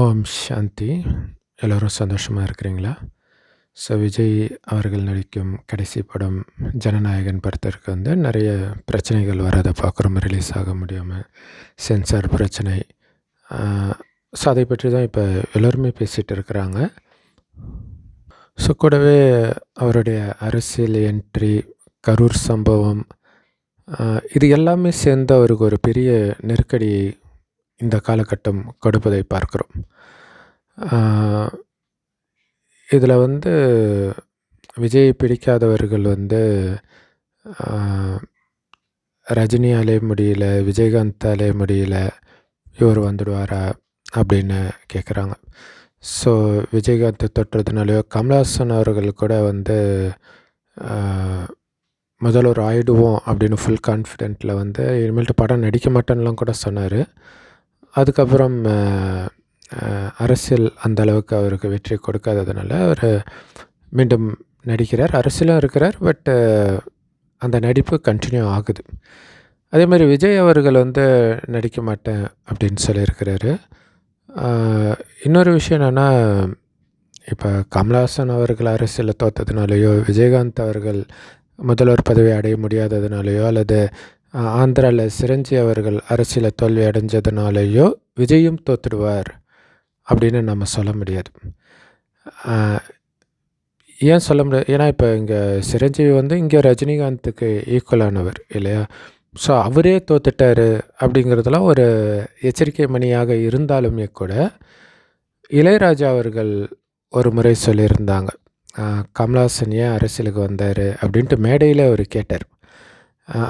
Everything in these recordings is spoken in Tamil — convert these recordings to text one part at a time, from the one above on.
ஓம் சாந்தி. எல்லோரும் சந்தோஷமாக இருக்கிறீங்களா? ஸோ விஜய் அவர்கள் நடிக்கும் கடைசி படம் ஜனநாயகன் படத்திற்கு வந்து நிறைய பிரச்சனைகள் வரதை பார்க்குறோம் ரிலீஸ் ஆக முடியாமல் சென்சார் பிரச்சனை. ஸோ அதை பற்றி தான் இப்போ எல்லோருமே பேசிகிட்டு இருக்கிறாங்க. ஸோ கூடவே அவருடைய அரசியல் என்ட்ரி கரூர் சம்பவம் இது எல்லாமே சேர்ந்து அவருக்கு ஒரு பெரிய நெருக்கடியை இந்த காலகட்டம் கொடுப்பதை பார்க்கிறோம். இதில் வந்து விஜய் பிடிக்காதவர்கள் வந்து ஆஹ், ரஜினியாலே முடியல விஜயகாந்தாலே முடியல இவர் வந்துடுவாரா அப்படின்னு கேட்குறாங்க ஸோ விஜயகாந்த் தொட்டுறதுனாலையோ கமல்ஹாசன் அவர்கள் கூட வந்து முதல்வர் ஆயிடுவோம் அப்படின்னு ஃபுல் கான்ஃபிடென்ட்டில் வந்து இனிமேல்ட்டு படம் நடிக்க மாட்டேன்னுலாம் கூட சொன்னார். அதுக்கப்புறம் அரசியல் அந்த அளவுக்கு அவருக்கு வெற்றி கொடுக்காததுனால அவர் மீண்டும் நடிக்கிறார். அரசியலும் இருக்கிறார் பட்டு அந்த நடிப்பு கண்டினியூ ஆகுது. அதே மாதிரி விஜய் அவர்கள் வந்து நடிக்க மாட்டேன் அப்படின்னு சொல்லியிருக்கிறாரு. இன்னொரு விஷயம் என்னென்னா இப்போ கமல்ஹாசன் அவர்கள் அரசியலில் தோத்ததுனாலேயோ விஜயகாந்த் அவர்கள் முதல்வர் பதவி அடைய முடியாததுனாலேயோ அல்லது ஆந்திராவில் சிரஞ்சி அவர்கள் அரசியலில் தோல்வி அடைஞ்சதுனாலேயோ விஜயும் தோத்துடுவார் அப்படின்னு நம்ம சொல்ல முடியாது. ஏன் சொல்ல முடியாது? ஏன்னா இப்போ இங்கே சிரஞ்சீவி வந்து இங்கே ரஜினிகாந்துக்கு ஈக்குவலானவர் இல்லையா? ஸோ அவரே தோத்துட்டாரு அப்படிங்கிறதுலாம் ஒரு எச்சரிக்கை மணியாக இருந்தாலுமே கூட இளையராஜா அவர்கள் ஒரு முறை சொல்லியிருந்தாங்க. கமலாசன் கமல்ஹாசன் ஏன் அரசியலுக்கு வந்தார் அப்படின்ட்டு மேடையில் அவர் கேட்டார்.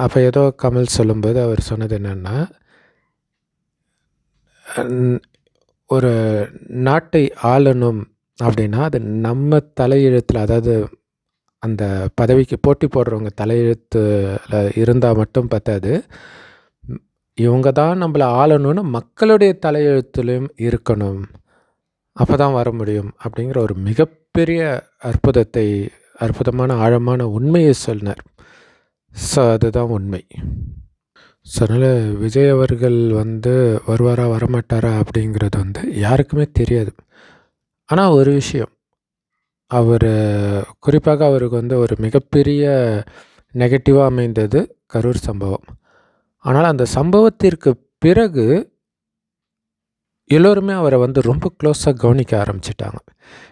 அப்போ ஏதோ கமல் சொல்லும்போது அவர் சொன்னது என்னென்னா ஒரு நாட்டை ஆளணும் அப்படின்னா அது நம்ம தலையெழுத்தில் அதாவது அந்த பதவிக்கு போட்டி போடுறவங்க தலையெழுத்தில் இருந்தால் மட்டும் பத்தாது. இவங்க தான் நம்மளை ஆளணும்னு மக்களுடைய தலையெழுத்துலையும் இருக்கணும். அப்போ தான் வர முடியும். அப்படிங்கிற ஒரு மிகப்பெரிய அற்புதத்தை அற்புதமான ஆழமான உண்மையை சொன்னார். ஸோ அதுதான் உண்மை. ஸோ அதனால் விஜய் அவர்கள் வந்து வருவாரா வரமாட்டாரா அப்படிங்கிறது வந்து யாருக்குமே தெரியாது. ஆனால் ஒரு விஷயம் அவர் குறிப்பாக அவருக்கு வந்து ஒரு மிகப்பெரிய நெகட்டிவாக அமைந்தது கரூர் சம்பவம். ஆனால் அந்த சம்பவத்திற்கு பிறகு எல்லோருமே அவரை வந்து ரொம்ப க்ளோஸாக கவனிக்க ஆரம்பிச்சிட்டாங்க.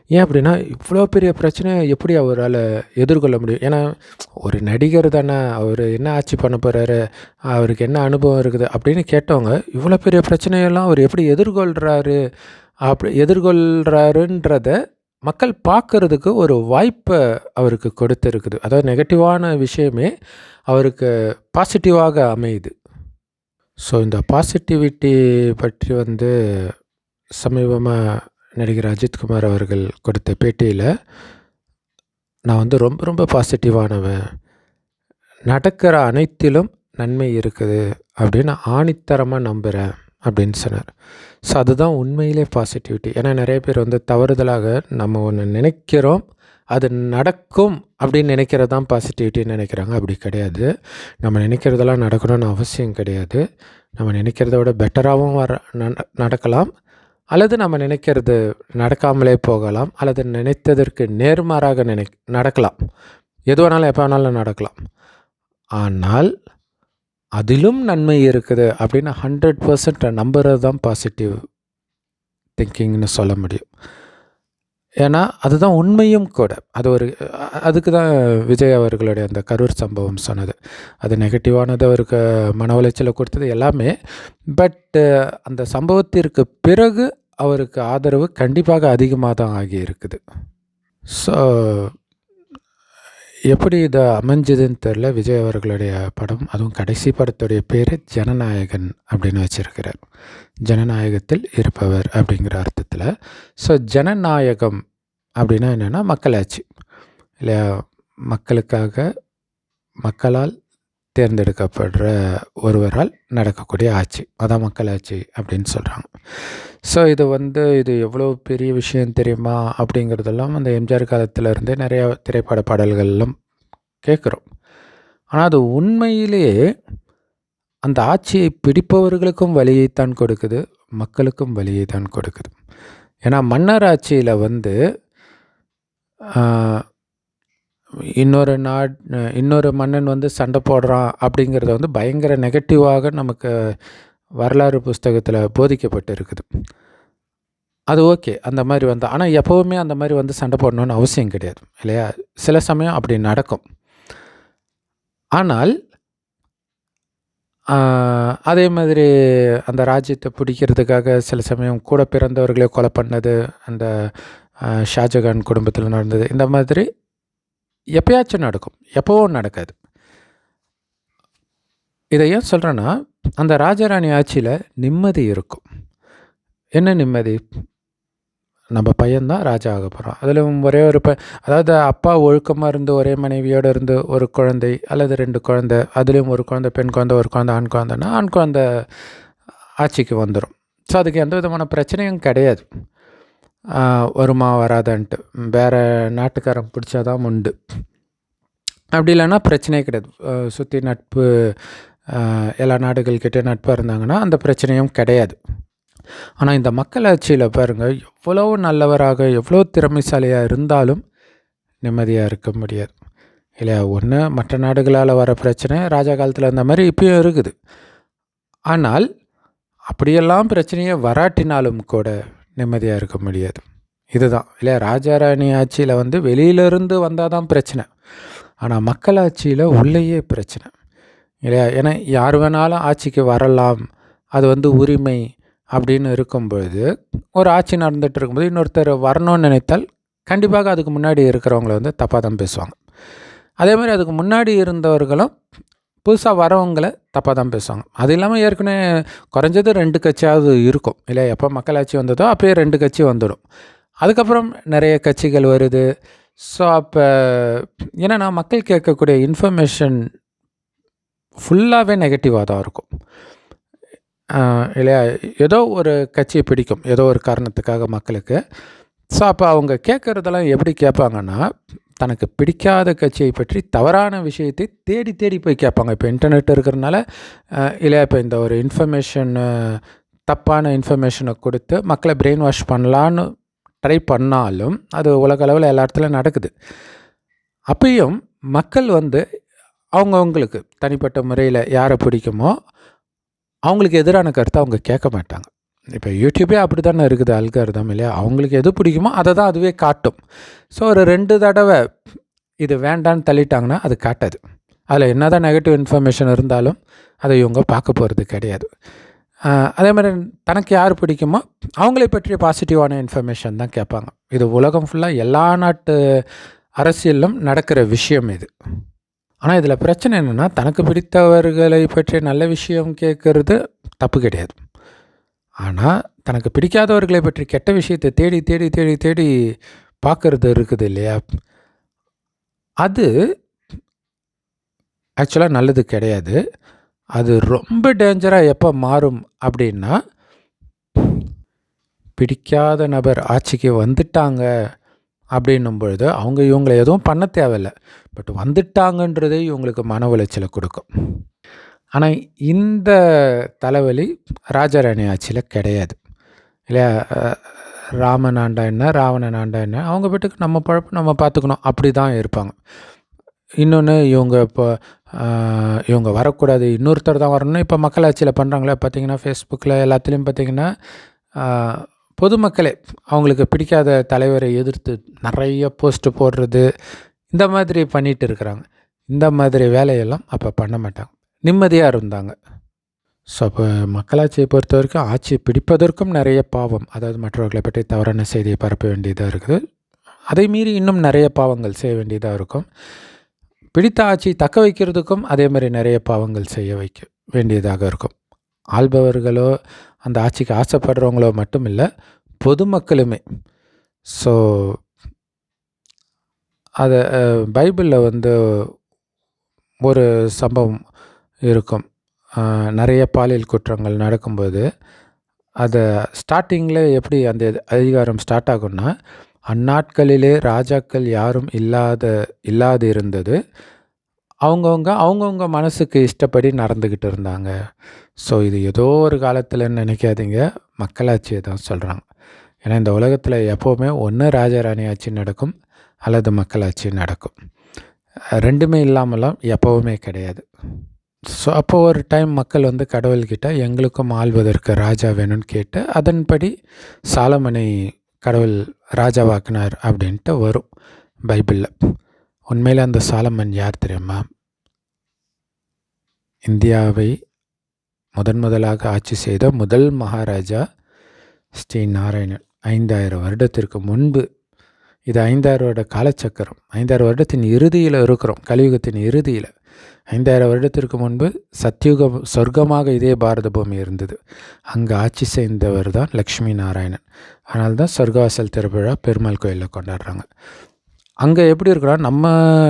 ஏன் அப்படின்னா இவ்வளோ பெரிய பிரச்சனையை எப்படி அவரால் எதிர்கொள்ள முடியும்? ஏன்னா ஒரு நடிகர் தானே அவர் என்ன ஆட்சி பண்ண போகிறாரு அவருக்கு என்ன அனுபவம் இருக்குது அப்படின்னு கேட்டவங்க இவ்வளோ பெரிய பிரச்சனையெல்லாம் அவர் எப்படி எதிர்கொள்கிறாரு அப்படி எதிர்கொள்கிறாருன்றத மக்கள் பார்க்கறதுக்கு ஒரு வாய்ப்பை அவருக்கு கொடுத்துருக்குது. அதாவது நெகட்டிவான விஷயமே அவருக்கு பாசிட்டிவாக அமையுது. ஸோ இந்த பாசிட்டிவிட்டி பற்றி வந்து சமீபமாக நடிகர் அஜித்குமார் அவர்கள் கொடுத்த பேட்டியில் நான் வந்து ரொம்ப ரொம்ப பாசிட்டிவானவன் நடக்கிற அனைத்திலும் நன்மை இருக்குது அப்படின்னு ஆணித்தரமாக நம்புகிறேன் அப்படின்னு சொன்னார். ஸோ அதுதான் உண்மையிலே பாசிட்டிவிட்டி ஏன்னா நிறைய பேர் வந்து தவறுதலாக நம்ம ஒன்று நினைக்கிறோம் அது நடக்கும் அப்படின்னு நினைக்கிறது தான் பாசிட்டிவிட்டின்னு நினைக்கிறாங்க. அப்படி கிடையாது. நம்ம நினைக்கிறதெல்லாம் நடக்கணும்னு அவசியம் கிடையாது. நம்ம நினைக்கிறத விட பெட்டராகவும் வர நடக்கலாம். அல்லது நம்ம நினைக்கிறது நடக்காமலே போகலாம். அல்லது நினைத்ததற்கு நேர்மாறாக நினை நடக்கலாம். எது வேணாலும் எப்போ வேணாலும் நடக்கலாம். ஆனால் அதிலும் நன்மை இருக்குது அப்படின்னு ஹண்ட்ரட் பர்சன்ட் நம்புறது தான் பாசிட்டிவ் திங்கிங்னு சொல்ல முடியும். ஏன்னா அதுதான் உண்மையும் கூட. அது ஒரு அதுக்கு தான் விஜய் அவர்களுடைய அந்த கரூர் சம்பவம் சொன்னது. அது நெகட்டிவானது அவருக்கு மன உளைச்சலை கொடுத்தது எல்லாமே. பட் அந்த சம்பவத்திற்கு பிறகு அவருக்கு ஆதரவு கண்டிப்பாக அதிகமாக தான் ஆகி இருக்குது ஸோ எப்படி இது அமைஞ்சதுன்னு தெரில விஜய் அவர்களுடைய படம். அதுவும் கடைசி படத்துடைய பேர் ஜனநாயகன் அப்படின்னு வச்சுருக்கிறார். ஜனநாயகத்தில் இருப்பவர் அப்படிங்கிற அர்த்தத்தில். ஸோ ஜனநாயகம் அப்படின்னா என்னென்னா மக்களாட்சி. இல்லையா? மக்களுக்காக மக்களால் தேர்ந்தெடுக்கப்படுற ஒருவரால் நடக்கக்கூடிய ஆட்சி அதான் மக்களாட்சி அப்படின்னு சொல்கிறாங்க ஸோ இது வந்து இது எவ்வளோ பெரிய விஷயம் தெரியுமா? அப்படிங்கிறதெல்லாம் அந்த எம்ஜிஆர் காலத்திலருந்தே நிறையா திரைப்பட பாடல்கள்லாம் கேட்குறோம். ஆனால் அது உண்மையிலேயே அந்த ஆட்சியை பிடிப்பவர்களுக்கும் வழியைத்தான் கொடுக்குது மக்களுக்கும் வலியை தான் கொடுக்குது. ஏன்னா மன்னர் ஆட்சியில் வந்து இன்னொரு நாட் இன்னொரு மன்னன் வந்து சண்டை போடுறான் அப்படிங்கிறத வந்து பயங்கர நெகட்டிவாக நமக்கு வரலாறு புஸ்தகத்தில் போதிக்கப்பட்டு இருக்குது அது ஓகே அந்த மாதிரி வந்து ஆனால் எப்போவுமே அந்த மாதிரி வந்து சண்டை போடணுன்னு அவசியம் கிடையாது இல்லையா? சில சமயம் அப்படி நடக்கும். ஆனால் அதே மாதிரி அந்த ராஜ்யத்தை பிடிக்கிறதுக்காக சில சமயம் கூட பிறந்தவர்களே கொலை பண்ணது அந்த ஷாஜகான் குடும்பத்தில் நடந்தது இந்த மாதிரி எப்பயாச்சும் நடக்கும். எப்போவும் நடக்காது. இதை ஏன் சொல்கிறேன்னா அந்த ராஜராணி ஆட்சியில் நிம்மதி இருக்கும். என்ன நிம்மதி? நம்ம பையன்தான் ராஜா ஆக போகிறோம் அதில் ஒரே ஒரு ப அதாவது அப்பா ஒழுக்கமாக இருந்து ஒரே மனைவியோடு இருந்து ஒரு குழந்தை அல்லது ரெண்டு குழந்தை அதுலேயும் ஒரு குழந்தை பெண் குழந்தை ஒரு குழந்தை ஆண் குழந்தைன்னா ஆண் குழந்தை ஆட்சிக்கு வந்துடும் ஸோ அதுக்கு எந்த விதமான பிரச்சனையும் கிடையாது. வருமா வராதான்ட்டு. வேறு நாட்டுக்காரன் பிடிச்சாதான் உண்டு. அப்படி இல்லைன்னா பிரச்சனையே கிடையாது. சுற்றி நட்பு எல்லா நாடுகள்கிட்டே நட்பாக இருந்தாங்கன்னா அந்த பிரச்சனையும் கிடையாது. ஆனால் இந்த மக்களாட்சியில் பாருங்கள் எவ்வளோ நல்லவராக எவ்வளோ திறமைசாலியாக இருந்தாலும் நிம்மதியாக இருக்க முடியாது. இல்லையா? ஒன்று மற்ற நாடுகளால் வர பிரச்சனை ராஜா காலத்தில் இருந்த மாதிரி இப்பயும் இருக்குது. ஆனால் அப்படியெல்லாம் பிரச்சனையே வராட்டினாலும் கூட நிம்மதியாக இருக்க முடியாது. இதுதான். இல்லையா? ராஜாராணி ஆட்சியில் வந்து வெளியிலேருந்து வந்தால் தான் பிரச்சனை ஆனால் மக்களாட்சியில் உள்ளேயே பிரச்சனை. இல்லையா? ஏன்னா யார் வேணாலும் ஆட்சிக்கு வரலாம். அது வந்து உரிமை அப்படின்னு இருக்கும்பொழுது ஒரு ஆட்சி நடந்துகிட்டு இருக்கும்போது இன்னொருத்தர் வரணும்னு நினைத்தால் கண்டிப்பாக அதுக்கு முன்னாடி இருக்கிறவங்கள வந்து தப்பாக தான் பேசுவாங்க. அதே மாதிரி அதுக்கு முன்னாடி இருந்தவர்களும் புதுசாக வரவங்களை தப்பாக தான் பேசுவாங்க. அது இல்லாமல் ஏற்கனவே குறைஞ்சது ரெண்டு கட்சியாவது இருக்கும். இல்லை எப்போ மக்களாட்சி வந்ததோ அப்போயே ரெண்டு கட்சி வந்துடும். அதுக்கப்புறம் நிறைய கட்சிகள் வருது. ஸோ அப்போ ஏன்னா மக்கள் கேட்கக்கூடிய இன்ஃபர்மேஷன் ஃபுல்லாகவே நெகட்டிவாக தான் இருக்கும். இல்லையா? ஏதோ ஒரு கட்சியை பிடிக்கும். ஏதோ ஒரு காரணத்துக்காக மக்களுக்கு. ஸோ அப்போ அவங்க கேட்குறதெல்லாம் எப்படி கேட்பாங்கன்னா தனக்கு பிடிக்காத கட்சியை பற்றி தவறான விஷயத்தை தேடி தேடி போய் கேட்பாங்க. இப்போ இன்டர்நெட் இருக்கிறனால இல்லை இப்போ இந்த ஒரு இன்ஃபர்மேஷன் தப்பான இன்ஃபர்மேஷனை கொடுத்து மக்களை பிரெயின் வாஷ் பண்ணலான்னு ட்ரை பண்ணாலும் அது உலக அளவில் எல்லா இடத்துலையும் நடக்குது. அப்பயும் மக்கள் வந்து அவங்கவுங்களுக்கு தனிப்பட்ட முறையில் யாரை பிடிக்குமோ அவங்களுக்கு எதிரான கருத்தை அவங்க கேட்க மாட்டாங்க. இப்போ யூடியூபே அப்படி தானே இருக்குது அல்காரதம் இல்லையா? அவங்களுக்கு எது பிடிக்குமோ அதை தான் அதுவே காட்டும். ஸோ ஒரு ரெண்டு தடவை இது வேண்டான்னு தள்ளிட்டாங்கன்னா அது காட்டாது. அதில் என்ன தான் நெகட்டிவ் இன்ஃபர்மேஷன் இருந்தாலும் அதை இவங்க பார்க்க போகிறது கிடையாது. அதே மாதிரி தனக்கு யார் பிடிக்குமோ அவங்களை பற்றிய பாசிட்டிவான இன்ஃபர்மேஷன் தான் கேட்பாங்க. இது உலகம் ஃபுல்லாக எல்லா நாட்டு அரசியலும் நடக்கிற விஷயம் இது. ஆனால் இதில் பிரச்சனை என்னென்னா தனக்கு பிடித்தவர்களை பற்றிய நல்ல விஷயம் கேட்குறது தப்பு கிடையாது. ஆனால் தனக்கு பிடிக்காதவர்களை பற்றி கெட்ட விஷயத்தை தேடி தேடி தேடி தேடி பார்க்கறது இருக்குது இல்லையா? அது ஆக்சுவலாக நல்லது கிடையாது. அது ரொம்ப டேஞ்சராக எப்போ மாறும் அப்படின்னா பிடிக்காத நபர் ஆட்சிக்கு வந்துட்டாங்க அப்படின்னும் பொழுது அவங்க இவங்களை எதுவும் பண்ண தேவையில்லை. பட் வந்துட்டாங்கன்றதே இவங்களுக்கு மன உளைச்சலை கொடுக்கும். ஆனால் இந்த தலைவலி ராஜாராணி ஆட்சியில் கிடையாது. இல்லையா? ராமன் ஆண்டா என்ன ராவணன் ஆண்டா என்ன அவங்க வீட்டுக்கு நம்ம பழப்பு நம்ம பார்த்துக்கணும். அப்படி தான் இருப்பாங்க. இன்னொன்று இவங்க இப்போ இவங்க வரக்கூடாது. இன்னொருத்தர் தான் வரணும்னு இப்போ மக்களாட்சியில் பண்ணுறாங்களே பார்த்தீங்கன்னா ஃபேஸ்புக்கில் எல்லாத்துலேயும் பார்த்தீங்கன்னா பொதுமக்களே அவங்களுக்கு பிடிக்காத தலைவரை எதிர்த்து நிறைய போஸ்ட்டு போடுறது இந்த மாதிரி பண்ணிகிட்டு இருக்கிறாங்க. இந்த மாதிரி வேலையெல்லாம் அப்போ பண்ண மாட்டாங்க. நிம்மதியாக இருந்தாங்க. ஸோ அப்போ மக்களாட்சியை பொறுத்த வரைக்கும் ஆட்சி பிடிப்பதற்கும் நிறைய பாவம். அதாவது மற்றவர்களை பற்றி தவறான செய்தியை பரப்ப வேண்டியதாக இருக்குது. அதை மீறி இன்னும் நிறைய பாவங்கள் செய்ய வேண்டியதாக இருக்கும். பிடித்த ஆட்சியை தக்க வைக்கிறதுக்கும் அதே மாதிரி நிறைய பாவங்கள் செய்ய வைக்க வேண்டியதாக இருக்கும். ஆள்பவர்களோ அந்த ஆட்சிக்கு ஆசைப்படுறவங்களோ மட்டும் இல்லை பொதுமக்களுமே. ஸோ அதை பைபிளில் வந்து ஒரு சம்பவம் இருக்கும். நிறைய பாலியல் குற்றங்கள் நடக்கும்போது அதை ஸ்டார்டிங்கில் எப்படி அந்த அதிகாரம் ஸ்டார்ட் ஆகும்னா அந்நாட்களிலே ராஜாக்கள் யாரும் இல்லாத இல்லாது இருந்தது. அவங்கவுங்க அவங்கவுங்க மனசுக்கு இஷ்டப்படி நடந்துக்கிட்டு இருந்தாங்க. ஸோ இது ஏதோ ஒரு காலத்தில் நினைக்காதீங்க. மக்களாட்சியை தான் சொல்கிறாங்க ஏன்னா இந்த உலகத்தில் எப்போவுமே ஒன்று ராஜராணி ஆட்சி நடக்கும் அல்லது மக்களாட்சி நடக்கும். ரெண்டுமே இல்லாமலாம் எப்போவுமே கிடையாது. ஸோ அப்போது ஒரு டைம் மக்கள் வந்து கடவுள்கிட்ட எங்களுக்கும் ஆள்வதற்கு ராஜா வேணும்னு கேட்டு அதன்படி சாலமனை கடவுள் ராஜாவாக்குனார் அப்படின்ட்டு வரும் பைபிளில். உண்மையில் அந்த சாலமன் யார் தெரியுமா? இந்தியாவை முதன் முதலாக ஆட்சி செய்த முதல் மகாராஜா ஸ்ரீ நாராயணன். ஐந்தாயிரம் வருடத்திற்கு முன்பு இது ஐந்தாயிரம் வருட காலச்சக்கரம். ஐந்தாயிரம் வருடத்தின் இறுதியில் இருக்கிறோம் கலியுகத்தின் இறுதியில். ஐந்தாயிரம் வருடத்திற்கு முன்பு சத்தியுக சொர்க்கமாக இதே பாரத பூமி இருந்தது. அங்கே ஆட்சி செய்தவர் தான் லக்ஷ்மி நாராயணன். அதனால தான் சொர்க்கவாசல் திருவிழா பெருமாள் கோயிலில் கொண்டாடுறாங்க. அங்கே எப்படி இருக்கிறோம் நம்ம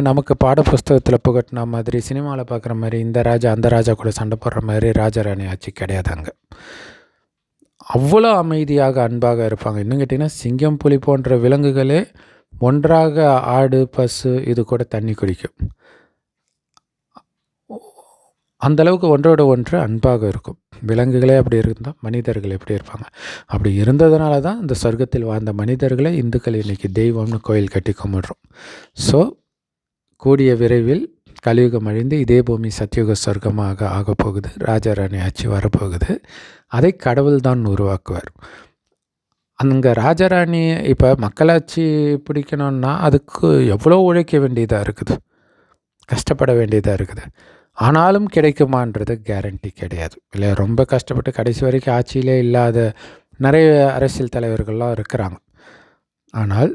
நமக்கு பாட புஸ்தகத்தில் புகட்டின மாதிரி சினிமாவில் பார்க்குற மாதிரி இந்த ராஜா அந்த ராஜா கூட சண்டை போடுற மாதிரி ராஜராணி ஆட்சி கிடையாது அங்கே. அவ்வளோ அமைதியாக அன்பாக இருப்பாங்க. இன்னும் கேட்டிங்கன்னா சிங்கம் புலி போன்ற விலங்குகளே ஒன்றாக ஆடு பசு இது கூட தண்ணி குடிக்கும். அந்தளவுக்கு ஒன்றோட ஒன்று அன்பாக இருக்கும். விலங்குகளே அப்படி இருந்தால் மனிதர்கள் எப்படி இருப்பாங்க? அப்படி இருந்ததுனால தான் இந்த சொர்க்கத்தில் வாழ்ந்த மனிதர்களை இந்துக்கள் இன்றைக்கி தெய்வம்னு கோயில் கட்டி கும்பிட்றோம். ஸோ கூடிய விரைவில் கலியுகம் அழிந்து இதே பூமி சத்தியுக சொர்க்கமாக ஆகப்போகுது ராஜாராணி ஆட்சி வரப்போகுது. அதை கடவுள் தான் உருவாக்குவார். அங்கே ராஜாராணி இப்போ மக்களாட்சி பிடிக்கணும்னா அதுக்கு எவ்வளோ உழைக்க வேண்டியதாக இருக்குது? கஷ்டப்பட வேண்டியதாக இருக்குது. ஆனாலும் கிடைக்குமான்றது கேரண்டி கிடையாது. இல்லை ரொம்ப கஷ்டப்பட்டு கடைசி வரைக்கும் ஆட்சியிலே இல்லாத நிறைய அரசியல் தலைவர்கள்லாம் இருக்கிறாங்க. ஆனால்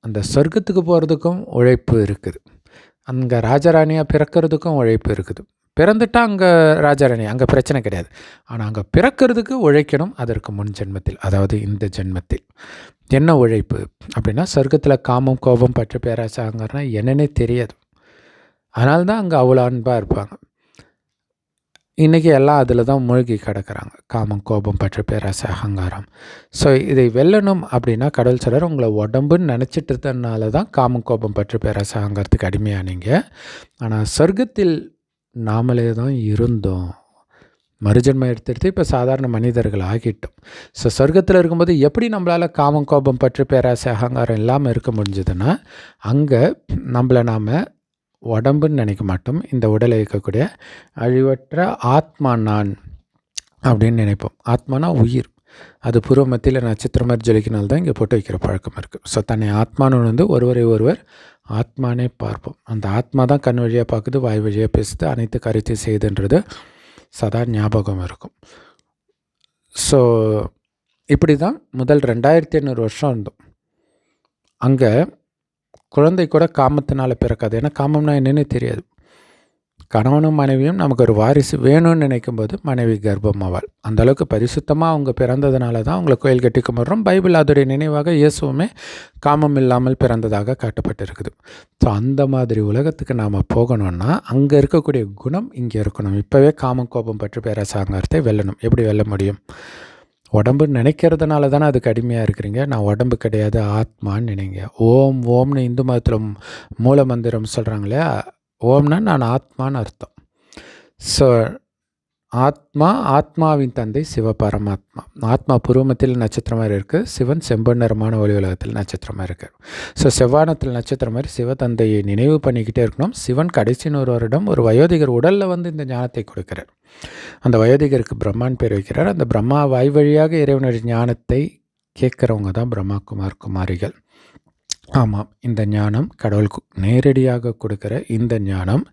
அந்த சொர்க்கத்துக்கு போகிறதுக்கும் உழைப்பு இருக்குது. அங்கே ராஜராணியாக பிறக்கிறதுக்கும் உழைப்பு இருக்குது. பிறந்துட்டா அங்கே ராஜாராணி அங்கே பிரச்சனை கிடையாது. ஆனால் அங்கே பிறக்கிறதுக்கு உழைக்கணும் அதற்கு முன் ஜென்மத்தில் அதாவது இந்த ஜென்மத்தில். என்ன உழைப்பு? அப்படின்னா சொர்க்கத்தில் காமம் கோபம் பற்று பேராசாங்கிறனா என்னன்னே தெரியாது. அதனால தான் அங்கே அவ்வளோ அன்பாக இருப்பாங்க. இன்றைக்கி எல்லாம் அதில் தான் மூழ்கி கிடக்கிறாங்க. காமம் கோபம் பற்று பேராசை அகங்காரம். ஸோ இதை வெல்லணும் அப்படின்னா கடவுள் சிலர் உங்களை உடம்புன்னு நினச்சிட்டு இருந்ததுனால தான் காமம் கோபம் பற்று பேராசை அகங்காரத்துக்கு அடிமையானீங்க ஆனால் சொர்க்கத்தில் நாமளே தான் இருந்தோம். மறுஜன்மம் எடுத்துடுத்து இப்போ சாதாரண மனிதர்கள் ஆகிட்டோம். ஸோ சொர்க்கத்தில் இருக்கும்போது எப்படி நம்மளால் காமம் கோபம் பற்று பேராசை அகங்காரம் இல்லாமல் இருக்க முடிஞ்சதுன்னா அங்கே நம்மளை நாம் உடம்புன்னு நினைக்க மாட்டோம். இந்த உடலை இருக்கக்கூடிய அழிவற்ற ஆத்மா நான் அப்படின்னு நினைப்போம். ஆத்மானா உயிர். அது பூர்வ மத்தியில் நட்சத்திரம் மாதிரி ஜொலிக்கினால் தான் இங்கே போட்டு வைக்கிற பழக்கம் இருக்குது ஸோ தன்னை ஆத்மானு வந்து ஒருவரை ஒருவர் ஆத்மானே பார்ப்போம். அந்த ஆத்மா தான் கண் வழியாக பார்க்குது வாய் வழியாக பேசுது அனைத்து கருத்தை செய்துன்றது சதா ஞாபகம் இருக்கும். ஸோ இப்படி தான் முதல் ரெண்டாயிரத்தி ஐநூறு வருஷம் இருந்தோம். அங்கே குழந்தை கூட காமத்தினால் பிறக்காது. ஏன்னா காமம்னா என்னென்னு தெரியாது. கணவனும் மனைவியும் நமக்கு ஒரு வாரிசு வேணும்னு நினைக்கும் போது மனைவி கர்ப்பம் ஆவாள் அந்தளவுக்கு பரிசுத்தமாக அவங்க பிறந்ததுனால தான் அவங்களை கோயில் கட்டி கும்பிட்றோம். பைபிள் அதோடைய நினைவாக இயேசுவுமே காமம் இல்லாமல் பிறந்ததாக காட்டப்பட்டிருக்குது. ஸோ அந்த மாதிரி உலகத்துக்கு நாம் போகணும்னா அங்கே இருக்கக்கூடிய குணம் இங்கே இருக்கணும். இப்போவே காமம் கோபம் பற்றி பேரசாங்காரத்தை வெல்லணும். எப்படி வெல்ல முடியும்? உடம்பு நினைக்கிறதுனால தானே அதுக்கு அடிமையாக இருக்கிறீங்க? நான் உடம்பு கிடையாது ஆத்மான்னு நினைங்க. ஓம் ஓம்னு இந்து மதத்தில் மூல மந்திரம் சொல்கிறாங்களே ஓம்னா நான் ஆத்மான்னு அர்த்தம். ஸோ ஆத்மா ஆத்மாவின் தந்தை சிவபரமாத்மா ஆத்மா புருவமத்தில் நட்சத்திரம் மாதிரி இருக்குது சிவன் செம்பொன்னரமான ஒளி உலகத்தில் நட்சத்திரமாக இருக்கார் ஸோ செவ்வானத்தில் நட்சத்திரம் மாதிரி சிவதந்தையை நினைவு பண்ணிக்கிட்டே இருக்கணும். சிவன் கடைசி நூறு வருடம் ஒரு வயோதிகர் உடலில் வந்து இந்த ஞானத்தை கொடுக்கிறார். அந்த வயோதிகருக்கு பிரம்மான் பேர் வைக்கிறார். அந்த பிரம்மா வாய் வழியாக இறைவனுடைய ஞானத்தை கேட்குறவங்க தான் பிரம்மா குமார் குமாரிகள். ஆமாம் இந்த ஞானம் கடவுளுக்கு நேரடியாக கொடுக்குற இந்த ஞானம்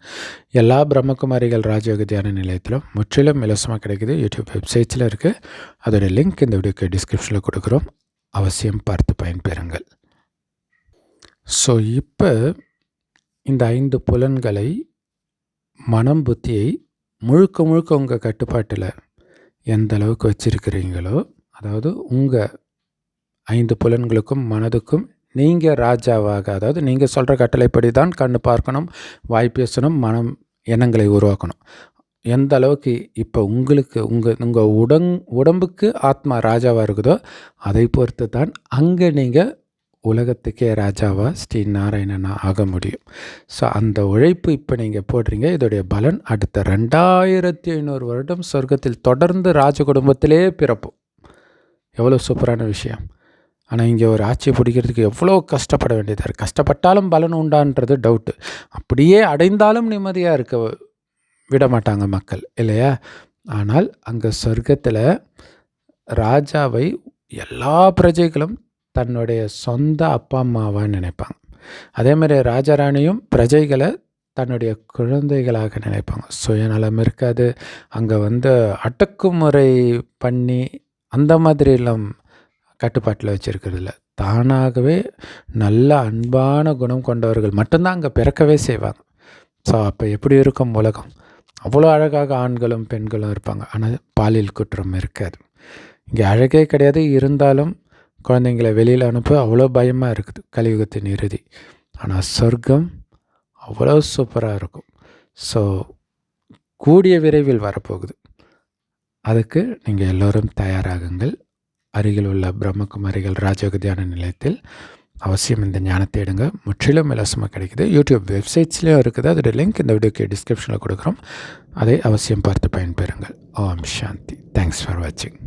எல்லா பிரம்மகுமாரிகள் ராஜயோக தியான நிலையத்திலும் முற்றிலும் இலவசமாக கிடைக்குது. யூடியூப் வெப்சைட்ஸில் இருக்குது அதோடய லிங்க் இந்த வீடியோக்கு டிஸ்கிரிப்ஷனில் கொடுக்குறோம். அவசியம் பார்த்து பயன்பெறுங்கள். ஸோ இப்போ இந்த ஐந்து புலன்களை மனம் புத்தியை முழுக்க முழுக்க உங்கள் கட்டுப்பாட்டில் எந்த அளவுக்கு வச்சுருக்கிறீங்களோ அதாவது உங்கள் ஐந்து புலன்களுக்கும் மனதுக்கும் நீங்கள் ராஜாவாக அதாவது நீங்கள் சொல்கிற கட்டளைப்படி தான் கண் பார்க்கணும் வாய் பேசணும் மனம் எண்ணங்களை உருவாக்கணும். எந்த அளவுக்கு இப்போ உங்களுக்கு உங்கள் உங்கள் உடங் உடம்புக்கு ஆத்மா ராஜாவாக இருக்குதோ அதை பொறுத்து தான் அங்கே நீங்கள் உலகத்துக்கே ராஜாவாக ஸ்ரீ நாராயணனா ஆக முடியும். ஸோ அந்த உழைப்பு இப்போ நீங்கள் போடுறீங்க இதோடைய பலன் அடுத்த ரெண்டாயிரத்தி ஐநூறு வருடம் சொர்க்கத்தில் தொடர்ந்து ராஜ குடும்பத்திலே பிறப்போம் எவ்வளோ சூப்பரான விஷயம். ஆனால் இங்கே ஒரு ஆட்சியை பிடிக்கிறதுக்கு எவ்வளோ கஷ்டப்பட வேண்டியதாக இருக்குது கஷ்டப்பட்டாலும் பலன் உண்டான்றது டவுட்டு அப்படியே அடைந்தாலும் நிம்மதியாக இருக்க விட மாட்டாங்க மக்கள் இல்லையா? ஆனால் அங்கே சொர்க்கத்தில் ராஜாவை எல்லா பிரஜைகளும் தன்னுடைய சொந்த அப்பா அம்மாவாக நினைப்பாங்க. அதேமாதிரி ராஜாராணியும் பிரஜைகளை தன்னுடைய குழந்தைகளாக நினைப்பாங்க. சுயநலம் இருக்காது. அங்கே வந்து அடக்குமுறை பண்ணி அந்த மாதிரிலாம் கட்டுப்பாட்டில் வச்சுருக்கிறதில்ல. தானாகவே நல்ல அன்பான குணம் கொண்டவர்கள் மட்டும்தான் அங்கே பிறக்கவே செய்வாங்க. ஸோ அப்போ எப்படி இருக்கும் உலகம்? அவ்வளோ அழகாக ஆண்களும் பெண்களும் இருப்பாங்க. ஆனால் பாலியல் குற்றம் இருக்காது. இங்கே அழகே கிடையாது. இருந்தாலும் குழந்தைங்களை வெளியில் அனுப்ப அவ்வளோ பயமாக இருக்குது. கலியுகத்தின் இறுதி. ஆனால் சொர்க்கம் அவ்வளோ சூப்பராக இருக்கும். ஸோ கூடிய விரைவில் வரப்போகுது. அதுக்கு நீங்கள் எல்லோரும் தயாராகுங்கள். அருகில் உள்ள பிரம்மகுமாரிகள் ராஜயோக தியான நிலையத்தில் அவசியம் இந்த ஞானத்தை எடுங்க. முற்றிலும் இலவசமாக கிடைக்குது. யூடியூப் வெப்சைட்ஸ்லேயும் இருக்குது. அதோட லிங்க் இந்த வீடியோக்கு டிஸ்கிரிப்ஷனில் கொடுக்குறோம். அதை அவசியம் பார்த்து பயன்பெறுங்கள். ஓம் சாந்தி. தேங்க்ஸ் ஃபார் வாட்சிங்